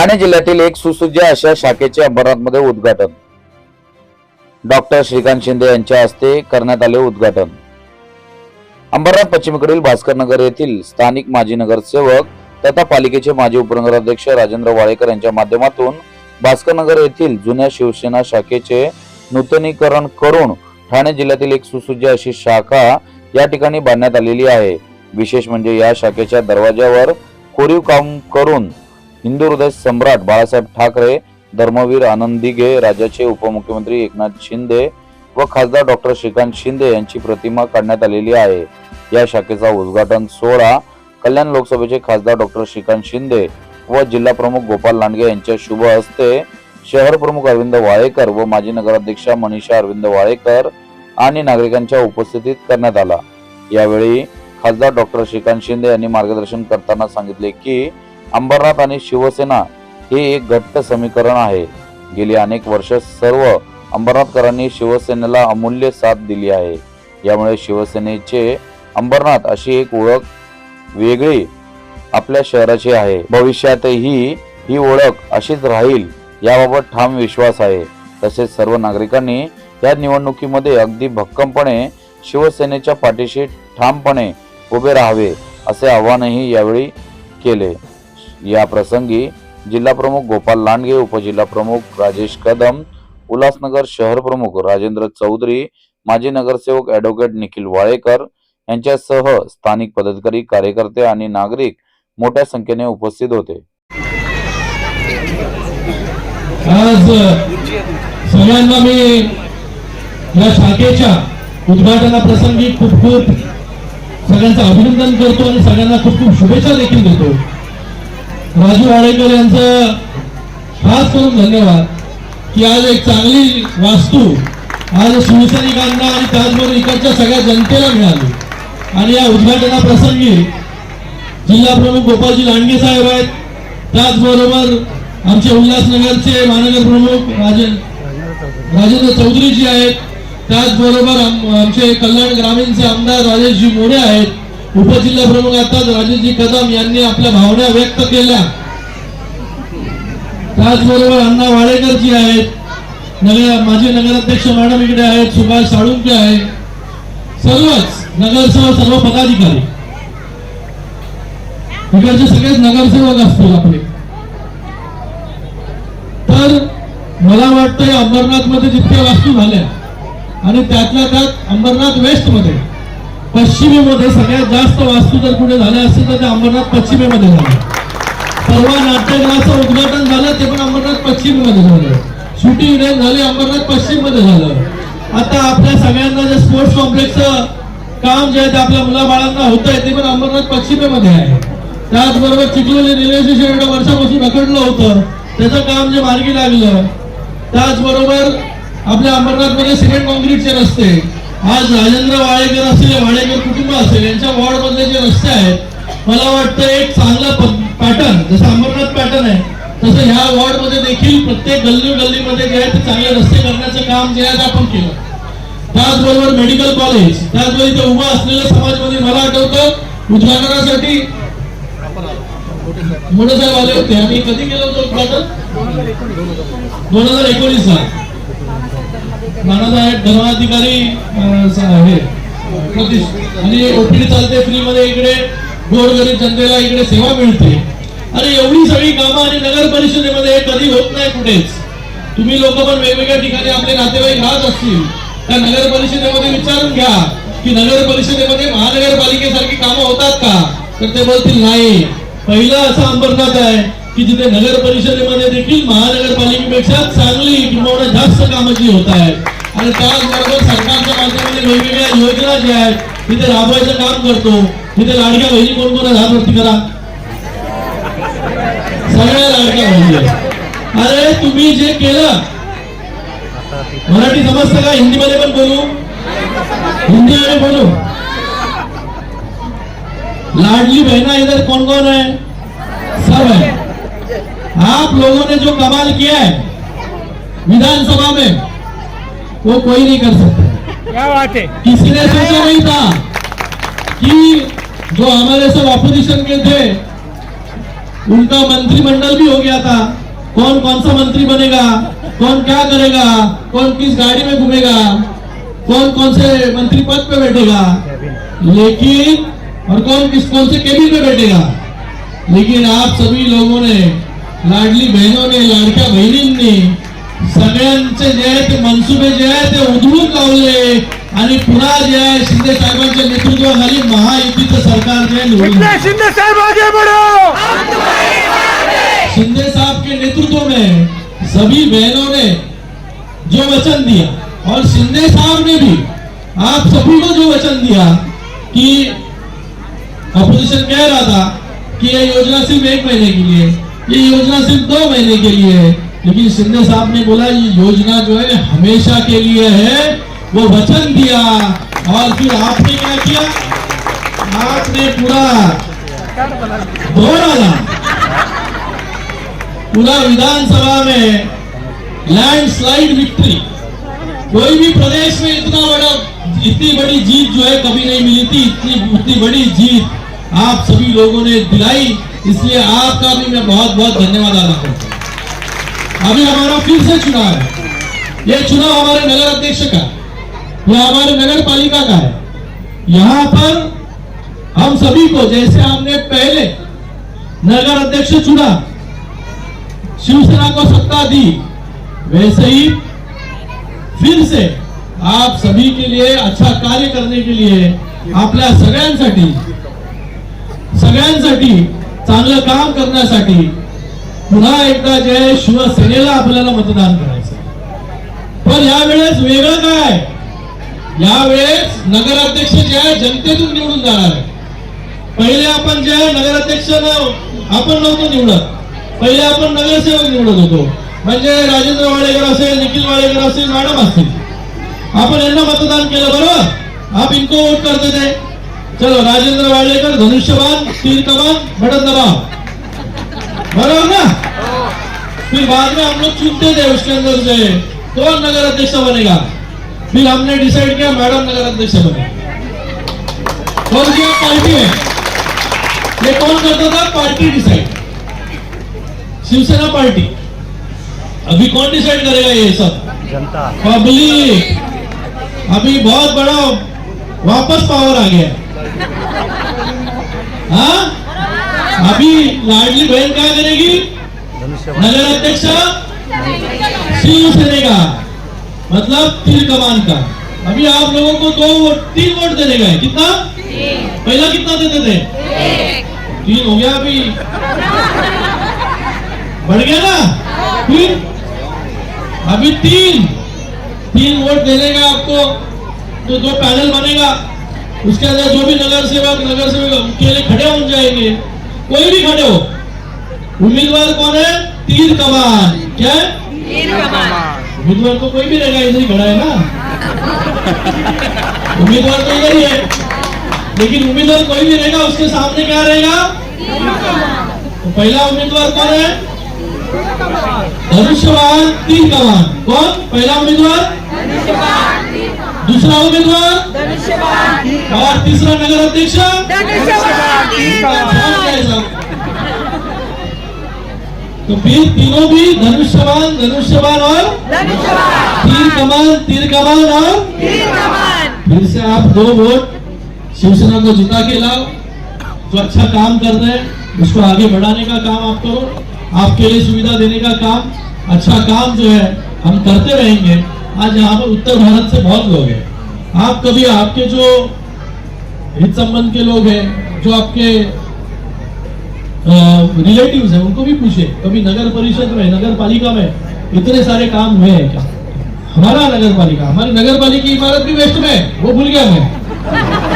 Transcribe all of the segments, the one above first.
ठाणे जिल्ह्यातील एक सुसज्ज अशा शाखेचे अंबरनाथमध्ये उद्घाटन. डॉक्टर श्रीकांत शिंदे यांच्या हस्ते करण्यात आले उद्घाटन. अंबरनाथ पश्चिमेकडील भास्कर नगर येथील स्थानिक माजी नगरसेवक तथा पालिकेचे माजी उपनगराध्यक्ष राजेंद्र वाळेकर यांच्या माध्यमातून भास्कर नगर येथील जुन्या शिवसेना शाखेचे नूतनीकरण करून ठाणे जिल्ह्यातील एक सुसज्ज अशी शाखा या ठिकाणी बांधण्यात आलेली आहे. विशेष म्हणजे या शाखेच्या दरवाज्यावर कोरीव काम करून हिंदू हृदय सम्राट बाळासाहेब ठाकरे धर्मवीर आनंद दिघे राज्याचे उपमुख्यमंत्री एकनाथ शिंदे व खासदार डॉक्टर श्रीकांत शिंदे यांची प्रतिमा काढण्यात आलेली आहे. या शाखेचा उद्घाटन सोहळा कल्याण लोकसभेचे खासदार डॉक्टर श्रीकांत शिंदे व जिल्हा प्रमुख गोपाल लांडगे यांच्या शुभ हस्ते शहर प्रमुख अरविंद वाळेकर व माजी नगराध्यक्षा मनीषा अरविंद वाळेकर आणि नागरिकांच्या उपस्थितीत करण्यात आला. यावेळी खासदार डॉक्टर श्रीकांत शिंदे यांनी मार्गदर्शन करताना सांगितले की अंबरनाथ आणि शिवसेना हे एक घट्ट समीकरण आहे. गेली अनेक वर्ष सर्व अंबरनाथकरांनी शिवसेनेला अमूल्य साथ दिली आहे. यामुळे शिवसेनेचे अंबरनाथ अशी एक ओळख वेगळी आपल्या शहराची आहे. भविष्यातही ही ओळख अशीच राहील याबाबत ठाम विश्वास आहे. तसेच सर्व नागरिकांनी या निवडणुकीमध्ये अगदी भक्कमपणे शिवसेनेच्या पाठीशी ठामपणे उभे राहावे असे आवाहनही यावेळी केले. या प्रसंगी जिल्हा प्रमुख गोपाल लांडगे उपजिल्हा प्रमुख राजेश कदम उल्हासनगर शहर प्रमुख राजेंद्र चौधरी माजी नगरसेवक ॲडव्होकेट निखिल वाळेकर यांच्यासह स्थानिक पदाधिकारी कार्यकर्ते आणि नागरिक मोठ्या संख्येने उपस्थित होते. आज सगळ्यांना मी या शाखेच्या उद्घाटना प्रसंगी खूप खूप सगळ्यांचं अभिनंदन करतो आणि सगळ्यांना खूप खूप शुभेच्छा देखील देतो. राजू वाडेकर यांचं खास करून धन्यवाद की आज एक चांगली वास्तू आज शिवसैनिकांना आणि त्याचबरोबर इकडच्या सगळ्या जनतेला मिळाली. आणि या उद्घाटनाप्रसंगी जिल्हा प्रमुख गोपालजी लांडगे साहेब आहेत. त्याचबरोबर आमचे उल्हासनगरचे महानगर प्रमुख राजे राजेंद्र चौधरीजी आहेत. त्याचबरोबर आम- आमचे कल्याण ग्रामीणचे आमदार राजेशजी मोरे आहेत. उपजिल्हा प्रमुख आता राजेशजी कदम यांनी आपल्या भावना व्यक्त केल्या. त्याचबरोबर अण्णा वाडेकरजी आहेत नगर माजी नगराध्यक्ष मॅडम इकडे आहेत सुभाष साळुंके आहे. सर्वच नगरसेवक सर्व पदाधिकारी. इकडचे सगळेच नगरसेवक असतील आपले. तर मला वाटतं अंबरनाथमध्ये जितक्या वास्तू झाल्या आणि त्यातल्या त्यात अंबरनाथ वेस्टमध्ये पश्चिमेमध्ये सगळ्यात जास्त वास्तू जर कुठे झाल्या असतील तर ते अंबरनाथ पश्चिमेमध्ये झालं. परवा नाट्यगृहाचं उद्घाटन झालं ते पण अंबरनाथ पश्चिममध्ये झालं. शूटिंग रेंज झाली अंबरनाथ पश्चिममध्ये झालं. आता आपल्या सगळ्यांना जे स्पोर्ट्स कॉम्प्लेक्सचं काम जे आहे ते आपल्या मुलाबाळांना होत आहे ते पण अंबरनाथ पश्चिमेमध्ये आहे. त्याचबरोबर चिखलोली रेल्वे स्टेशन एवढ्या वर्षापासून रखडलं होतं त्याचं काम जे मार्गी लागलं त्याचबरोबर आपल्या अंबरनाथमध्ये सेकंड सिमेंट कॉन्क्रीटचे रस्ते आज राजेंद्र वाळेकर असेल वाळेकर कुटुंब असेल यांच्या वॉर्ड मधले जे रस्ते आहेत मला वाटतं एक चांगला पॅटर्न जसं अंबरनाथ पॅटर्न आहे तसं ह्या वॉर्डमध्ये देखील प्रत्येक गल्ली गल्लीमध्ये जे आहे ते चांगले रस्ते करण्याचं काम जे आहे ते आपण केलं. त्याचबरोबर मेडिकल कॉलेज त्याचबरोबर इथे उभं असलेलं समाज मला आठवतं उद्घाटनासाठी मोठे साहेब आले होते. आम्ही कधी केलं होतं उद्घाटन? दोन हजार एकोणीस ला मानद धर्माधिकारी हे आणि ओपीडी चालते फ्री मध्ये इकडे गोरगरीब जनतेला इकडे सेवा मिळते. आणि एवढी सगळी कामं आणि नगर परिषदेमध्ये कधी होत नाही कुठेच. तुम्ही लोक पण वेगवेगळ्या ठिकाणी आपले नातेवाईक राहत असतील. त्या नगर परिषदेमध्ये विचारून घ्या की नगर परिषदेमध्ये महानगरपालिकेसारखी कामं होतात का? तर ते बोलतील नाही. पहिलं असं अंबरनाथ आहे. की जिथे नगर परिषदेमध्ये देखील महानगरपालिकेपेक्षा चांगली किंवा जास्त कामं जी होत आहेत. आणि त्याचबरोबर सरकारच्या माध्यमाने वेगवेगळ्या योजना ज्या आहेत तिथे राबवायचं काम करतो. तिथे लाडक्या बहिणी कोण कोण आहे हात वरती करा? सगळ्या लाडक्या बहिणी अरे तुम्ही जे केलं मराठी समजतं का हिंदीमध्ये पण बोलू? हिंदी मध्ये बोलू? लाडली बहिणा इधर कोण कोण आहे? सब है आप लोगों ने जो कमाल किया है विधानसभा में वो कोई नहीं कर सकता। क्या बात है? किसी ने सोचा नहीं था कि जो हमारे सब ऑपोजिशन के थे उनका मंत्रिमंडल भी हो गया था। कौन कौन सा मंत्री बनेगा कौन क्या करेगा कौन किस गाड़ी में घूमेगा कौन कौन से मंत्री पद पे बैठेगा। लेकिन और कौन किस कौन से केबिन में बैठेगा। लेकिन आप सभी लोगों ने लाडली बहनों ने लाडक्या बहिणींनी सगळ्यांचे जे आहे ते मनसुबे जे आहे ते उधळून लावले. आणि पुन्हा जे आहे शिंदे साहेबांच्या नेतृत्वाखाली महायुतीचं सरकार जे निवडून शिंदे साहब आगे बढ़ो! शिंदे साहब के नेतृत्व में सभी बहनों ने जो वचन दिया और शिंदे साहब ने भी आप सभी को जो वचन दिया कि अपोजिशन कह रहा था कि यह योजना सिर्फ़ एक महीने के लिए ये योजना सिर्फ़ दो महीने के लिए है। लेकिन शिंदे साहब ने बोला, ये योजना जो है हमेशा के लिए है। वो वचन दिया और फिर आपने क्या किया? आपने पूरा दौड़ डाला पूरा विधानसभा में लैंडस्लाइड विक्ट्री कोई भी प्रदेश में इतना बड़ा, इतनी बड़ी जीत जो है कभी नहीं मिली थी। इतनी इतनी बड़ी जीत आप सभी लोगों ने दिलाई। इसलिए आपका भी मैं बहुत बहुत धन्यवाद अदा करता अभी हमारा फिर से चुनाव है। ये चुनाव हमारे नगर अध्यक्ष का। यह हमारे नगर पालिका का है। यहाँ पर हम सभी को, जैसे हमने पहले नगर अध्यक्ष चुना, शिवसेना को सत्ता दी, वैसे ही फिर से आप सभी के लिए अच्छा कार्य करने के लिए आपल्या सगळ्यांसाठी सगळ्यांसाठी चांगलं काम करण्यासाठी पुन्हा एकदा जे आहे शिवसेनेला आपल्याला मतदान करायचं पण यावेळेस वेगळं काय? यावेळेस नगराध्यक्ष जे आहे जनतेतून निवडून जाणार आहे. पहिले आपण जे आहे नगराध्यक्ष आपण नव्हतो निवडत. पहिले आपण नगरसेवक निवडत होतो. म्हणजे राजेंद्र वाडेकर असेल निखिल वाडेकर असेल मॅडम असतील. आपण यांना मतदान केलं बरोबर? आप इनको वोट करते थे. चलो राजेंद्र वाडेकर धनुष्यबान तीर कमान बटन दबाओ बराबर ना? फिर बाद में हम लोग चुनते थे उसके अंदर से। कौन नगर अध्यक्ष बनेगा। फिर हमने डिसाइड किया मैडम नगर अध्यक्ष बने। कौन सी पार्टी है ये कौन करता था? Party decide Shivsena party. अभी कौन डिसाइड करेगा ये सब? जनता। पब्लिक अभी बहुत बड़ा वापस पावर आ गया हाँ? अभी लाडली बहन क्या करेगी? नगर अध्यक्ष का मतलब तीर कमान का। अभी आप लोगों को दो वोट तीन वोट देने गए कितना? पहला कितना देते थे? तीन हो गया अभी। बढ़ गया ना? फिर? अभी तीन। तीन वोट देने का आपको। तो जो पैनल बनेगा। उसके अंदर जो भी नगर सेवक नगर सेवक उनके लिए खड़े हो जाएँगे। कोई भी खड़े हो। उम्मीदवार कौन है? तीर कमान क्या? है? उम्मीदवार तो कोई भी रहेगा इधर ही खड़ा है ना? उम्मीदवार तो इधर ही है। लेकिन उम्मीदवार कोई भी रहेगा उसके सामने क्या रहेगा? तो पहला उम्मीदवार कौन है? धनुष्यवान तीर कमान कौन? पहला उम्मीदवार? दूसरा उम्मीदवार? और तीसरा नगर अध्यक्ष? तो फिर तीनों भी धनुष्यवान धनुष्यवान और तीर कमान तीर कमान और फिर से आप दो वोट शिवसेना को जिता के लाओ। जो अच्छा काम कर रहे हैं उसको आगे बढ़ाने का काम आप करो। आपके लिए सुविधा देने का काम अच्छा काम जो है हम करते रहेंगे। आज यहाँ पर उत्तर भारत से बहुत लोग हैं। आप कभी आपके जो हित संबंध के लोग हैं जो आपके रिलेटिव्स हैं उनको भी पूछे कभी नगर परिषद में नगर पालिका में इतने सारे काम हुए हैं क्या? हमारा नगर पालिका हमारी नगर पालिका इमारत भी वेस्ट में है, वो भूल गया मैं।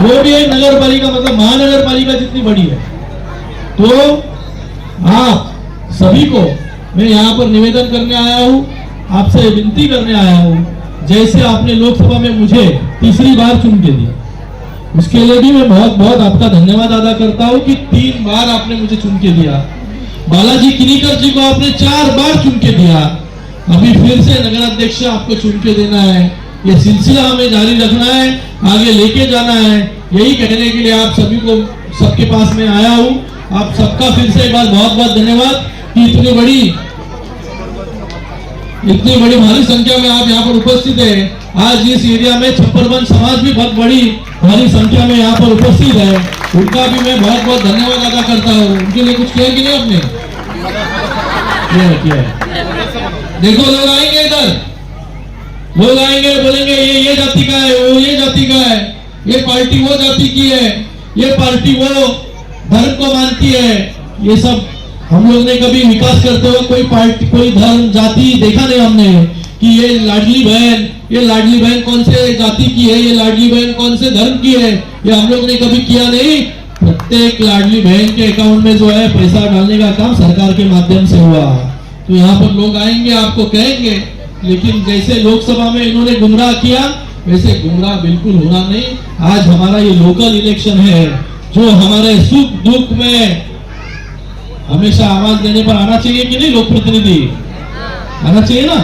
वो भी एक नगर पालिका मतलब महानगर पालिका जितनी बड़ी है। तो आप सभी को मैं यहाँ पर निवेदन करने आया हूँ आपसे विनती करने आया हूँ, जैसे आपने लोकसभा में मुझे तीसरी बार चुन के दिया। उसके लिए भी मैं बहुत बहुत आपका धन्यवाद अदा करता हूँ कि तीन बार आपने मुझे चुन के दिया। बालाजी किनीकर जी को आपने चार बार चुन के दिया। अभी फिर से नगर अध्यक्ष आपको चुन के देना है। ये सिलसिला हमें जारी रखना है, आगे लेके जाना है। यही कहने के लिए आप सभी को, सबके पास में आया हूँ। आप सबका फिर से एक बार बहुत बहुत धन्यवाद कि इतनी बड़ी इतनी बड़ी भारी संख्या में आप यहाँ पर उपस्थित है। आज इस एरिया में छप्परबंद समाज भी बहुत बड़ी भारी संख्या में यहाँ पर उपस्थित है। उनका भी मैं बहुत बहुत धन्यवाद अदा करता हूँ। उनके लिए कुछ किया कि नहीं आपने। देखो, लोग आएँगे इधर। लोग आएँगे, बोलेंगे, ये ये जाति का है, वो, ये जाति का है। ये पार्टी वो जाति की है। ये पार्टी वो धर्म को मानती है। ये सब हम लोग ने कभी विकास करते हुए कोई पार्टी, कोई धर्म, जाति देखा नहीं हमने कि ये लाडली बहन, ये लाडली बहन कौन से जाति की है, ये लाडली बहन कौन से धर्म की है, ये हम लोग ने कभी किया नहीं। प्रत्येक लाडली बहन के अकाउंट में जो है पैसा डालने का काम सरकार के माध्यम से हुआ तो यहाँ पर लोग आएँगे, आपको कहेंगे, लेकिन जैसे लोकसभा में इन्होंने गुमराह किया, वैसे गुमराह बिल्कुल होना नहीं। आज हमारा ये लोकल इलेक्शन है, जो हमारे सुख दुख में हमेशा आवाज़ देने पर आना चाहिए कि नहीं? लोक प्रतिनिधि आना चाहिए ना?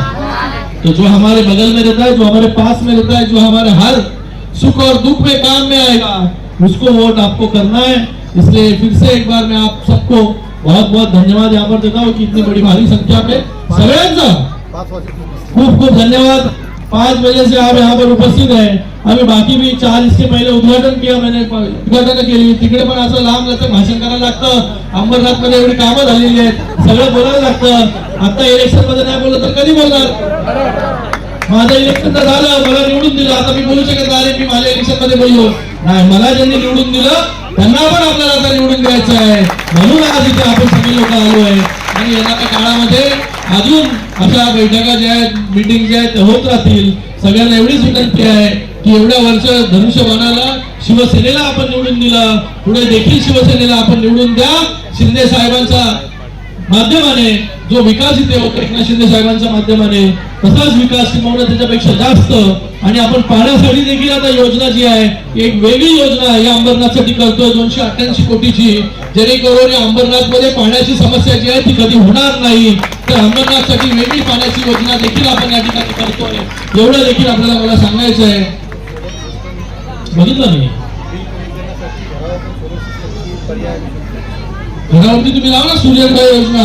तो जो हमारे बगल में रहता है जो हमारे पास में रहता है जो हमारे हर सुख और दुख में काम में आएगा उसको वोट आपको करना है। इसलिए फिर से एक बार मैं आप सबको बहुत बहुत धन्यवाद यहाँ पर देता हूँ कि इतनी बड़ी भारी संख्या में। सगळ्यांचा खूब खूब धन्यवाद। पाँच बजे से आप यहाँ पर उपस्थित है। अभी बाकी भी चार इसके पहले उद्घाटन किया मैंने उद्घाटन केली तिकडे पण असं लांब लचक भाषण करायला लागतं। अंबरनाथमध्ये एवढी कामं झालेली आहेत सगळं बोलायला लागतं। आता इलेक्शनमध्ये नाही बोललं तर कधी बोलणार? माझं इलेक्शन तर झालं मला निवडून दिलं. आता मी बोलू शकत नाही मी माझ्या इलेक्शनमध्ये बोललो. नाही मला ज्यांनी निवडून दिलं त्यांना पण आपल्याला आता निवडून द्यायचं आहे. म्हणून आज इथे आपण सगळे लोक आलो आहे आणि येणाऱ्या काळामध्ये अजून अशा बैठका ज्या आहेत मिटिंग ज्या आहेत होत राहतील. सगळ्यांना एवढीच विनंती आहे की एवढ्या वर्ष धनुष्यबाणाला शिवसेनेला आपण निवडून दिलं. पुढे देखील शिवसेनेला आपण निवडून द्या. शिंदे साहेबांचा माध्यमाने जो विकास इथे होतो एकनाथ शिंदे साहेबांच्या माध्यमाने तसाच विकास किंवा त्याच्यापेक्षा जास्त. आणि आपण पाण्यासाठी देखील आता योजना जी आहे एक वेगळी योजना या अंबरनाथसाठी करतोय दोनशे अठ्ठ्याऐंशी कोटीची. जेणेकरून या अंबरनाथमध्ये पाण्याची समस्या जी आहे ती कधी होणार नाही. तर अंबरनाथसाठी वेगळी पाण्याची योजना देखील आपण या ठिकाणी करतोय. एवढं देखील आपल्याला मला सांगायचं आहे. बघितलं मी? घरावरती तुम्ही लावा ना सूर्यग्रह योजना.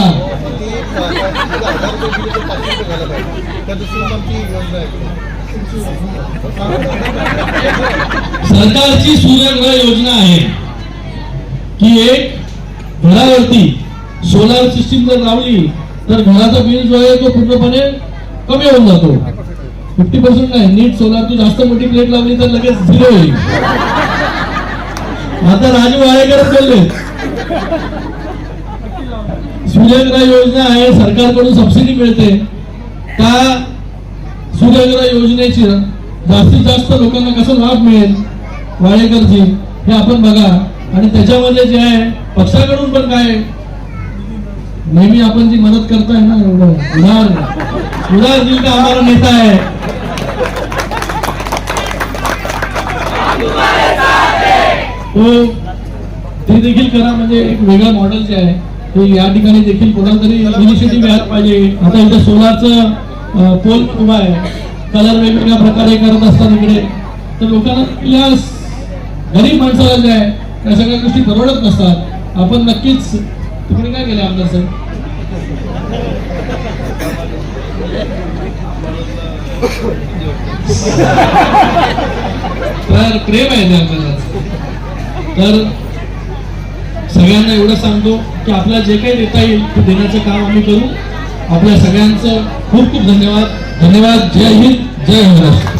सरकारची सूर्यग्रह योजना आहे की एक घरावरती सोलार सिस्टीम जर लावली तर घराचा बिल जो आहे तो पूर्णपणे कमी होऊन जातो. फिफ्टी पर्सेंट नाही नीट सोलारची जास्त मोठी प्लेट लावली तर लगेच झिरो होईल. आता राजू वाळेकरच बोलले सूर्यग्रह योजना आहे सरकारकडून सबसिडी मिळते. त्या सूर्यग्रह योजनेची जास्तीत जास्त लोकांना कसा लाभ मिळेल? वाळेकरजी हे आपण बघा. आणि त्याच्यामध्ये जे आहे पक्षाकडून पण काय? नेहमी आपण जी मदत करताय ना एवढं. उदाहरण. उदाहरण दिल का आम्हाला नेता आहे. तो देखील करा म्हणजे एक वेगळं मॉडेल जे आहे ते या ठिकाणी देखील कोणाला तरी इनिशिएटिव्ह घ्यायला पाहिजे. आता इथे सोलारचं पोल उभा आहे. कलर वेगवेगळ्या प्रकारे करत असतात इकडे. तर लोकांना या गरीब माणसाला जे आहे त्या सगळ्या गोष्टी परवडत नसतात. आपण नक्कीच तिकडे काय केलं आमदार साहेब? तर प्रेम आहे ते आपल्याला तर सगळ्यांना एवढं सांगतो की आपल्याला जे काही देता येईल ते देण्याचं काम आम्ही करू. आपल्या सगळ्यांचं खूप खूप धन्यवाद. धन्यवाद. जय हिंद. जय महाराष्ट्र.